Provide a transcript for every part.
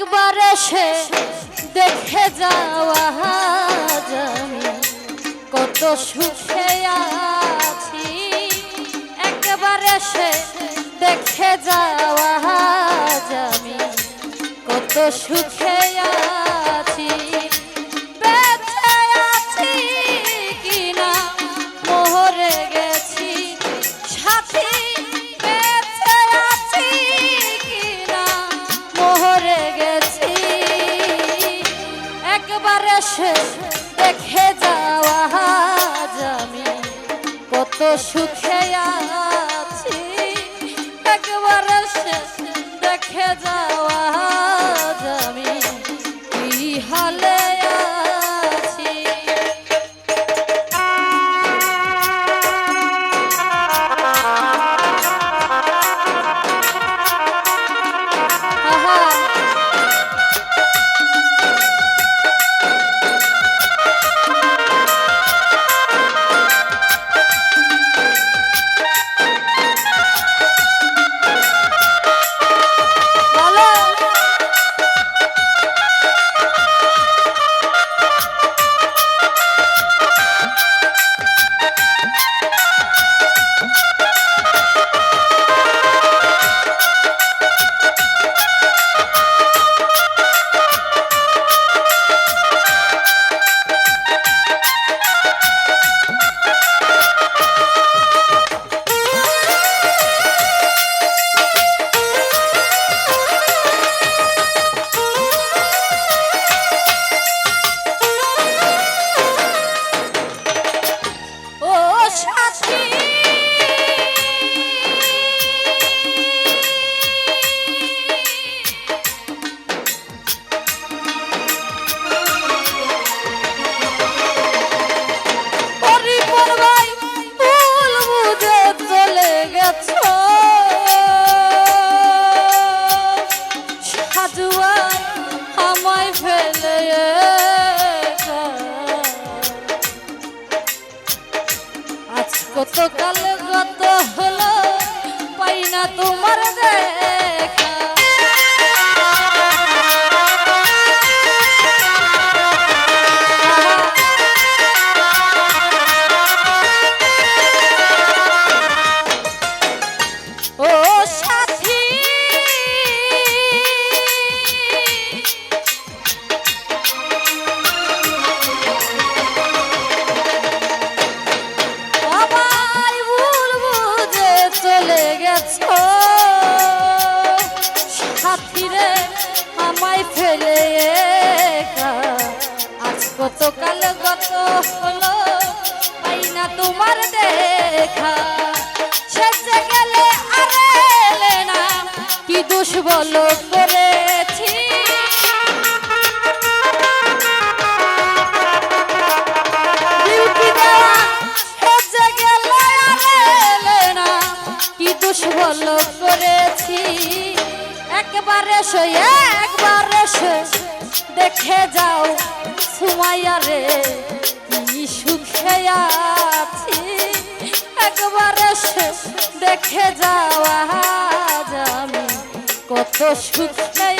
একবার এসে দেখে যাওয়া জানি কত সুখে আছি। একবার এসে দেখে যাওয়া জানি কত সুখে আছি। এসে দেখে যাওয়া আমি। কত সুখে আছি তোমার দেখা। সেজে গেলে আর না। কি দোষ বলো, করেছি। বলো, করেছি। একবার এসো একবার এসো। দেখে যাও, সুমাইয়া রে, কি সুখে আছি একবার এসে দেখে যাওয়া আমি কত সুখে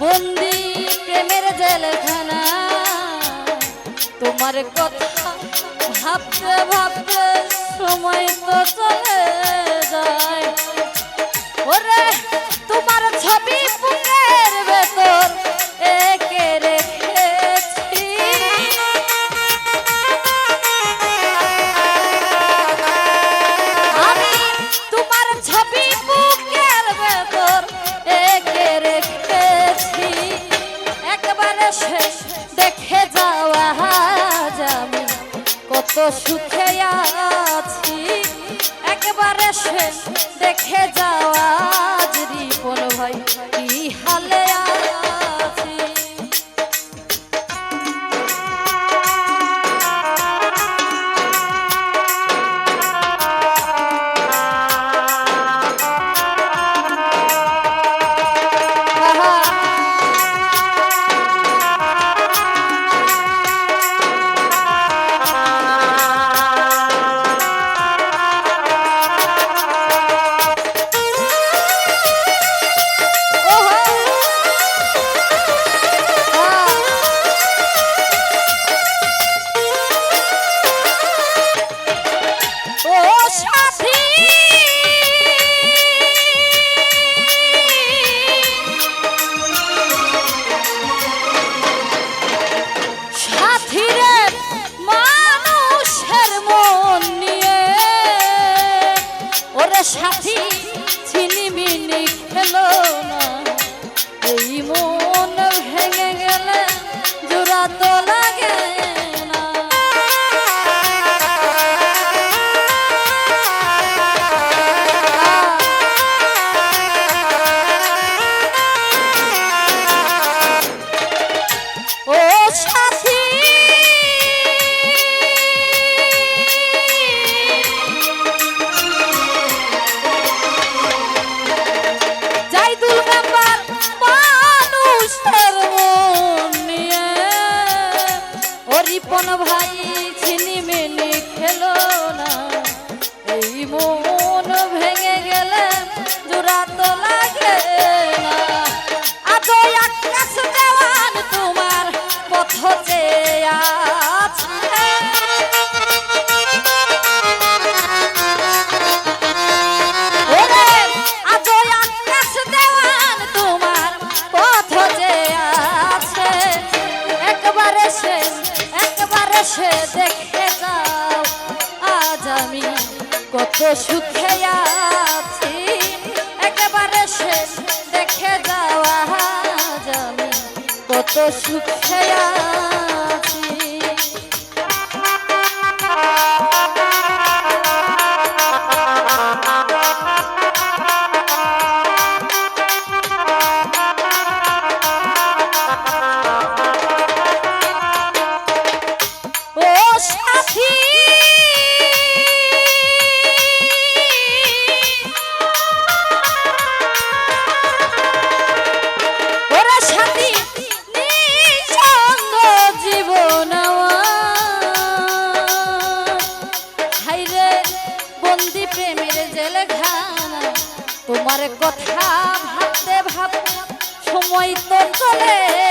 বন্দি প্রেমের জেলখানা। তোমার কথা ভাবতে ভাবতে সময় তো চলে যায়। সুখে আছি। একবারে সে দেখে যাওয়া রিপন ভাই কি হালে তোলা যে সুখে আছি একেবারে শেষ দেখে যাওয়া জানি কত সুখে আছি। কথা ভাবতে ভাব সময় তো চলে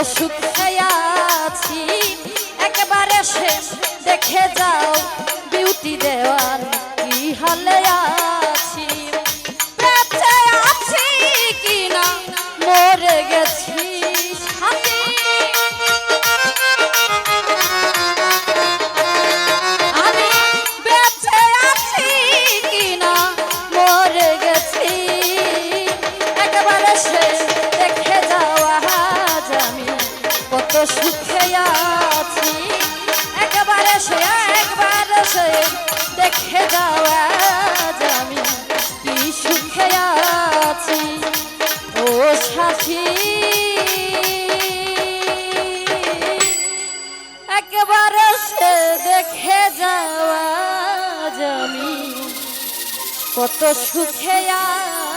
ওষুধ আছি। একেবারে শেষ দেখে যাও বিউটি দেওয়ার কি হলে রেখে যাওয়া আমি কি সুখে আছি? ও শাসী একবারে সে দেখে যাওয়া আমি কত সুখে আছি।